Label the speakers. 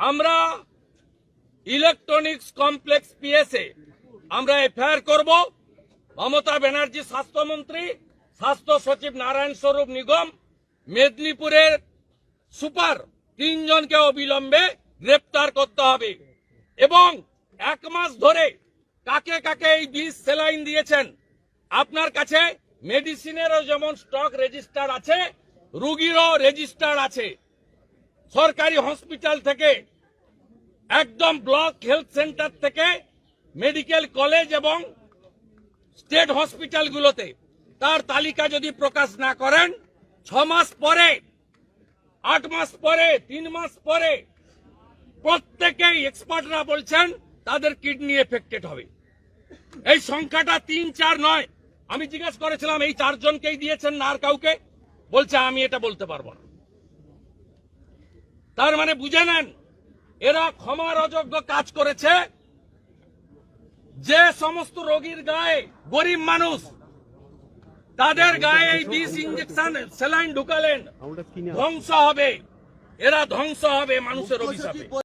Speaker 1: আমরা electronics complex পিএসএ আমরা FIR করব। মমতা ব্যানার্জি স্বাস্থ্যমন্ত্রী স্বাস্থ্য সচিব নারায়ণ স্বরূপ নিগম, মেদিনীপুরের সুপার তিনজনকে অবিলম্বে গ্রেপ্তার করতে হবে এবং এক মাস ধরে কাকে কাকে এই বিষ সেলাইন দিয়েছেন, আপনার কাছে মেডিসিনেরও যেমন স্টক রেজিস্টার আছে, রুগীরও রেজিস্টার আছে। সরকারি হসপিটাল থেকে একদম ব্লক হেলথ সেন্টার থেকে মেডিকেল কলেজ এবং স্টেট হসপিটালগুলোতে। তার তালিকা যদি প্রকাশ না করেন, ছ মাস পরে, আট মাস পরে, তিন মাস পরে প্রত্যেকেই এক্সপার্টরা বলছেন, তাদের কিডনি এফেক্টেড হবে। এই সংখ্যাটা তিন, চার নয়। আমি জিজ্ঞেস করেছিলাম, এই চারজনকেই দিয়েছেন না আর কাউকে? বলছে, আমি এটা বলতে পারব না। তার মানে বুঝে নেন এরা ক্ষমার অযোগ্য কাজ করেছে। যে সমস্ত রোগীর গায়ে গরিব মানুষ তাদের গায়ে এই বিষ ইঞ্জেকশন স্যালাইন ঢুকালেন ধ্বংস হবে। এরা ধ্বংস হবে মানুষের অভিশাপে।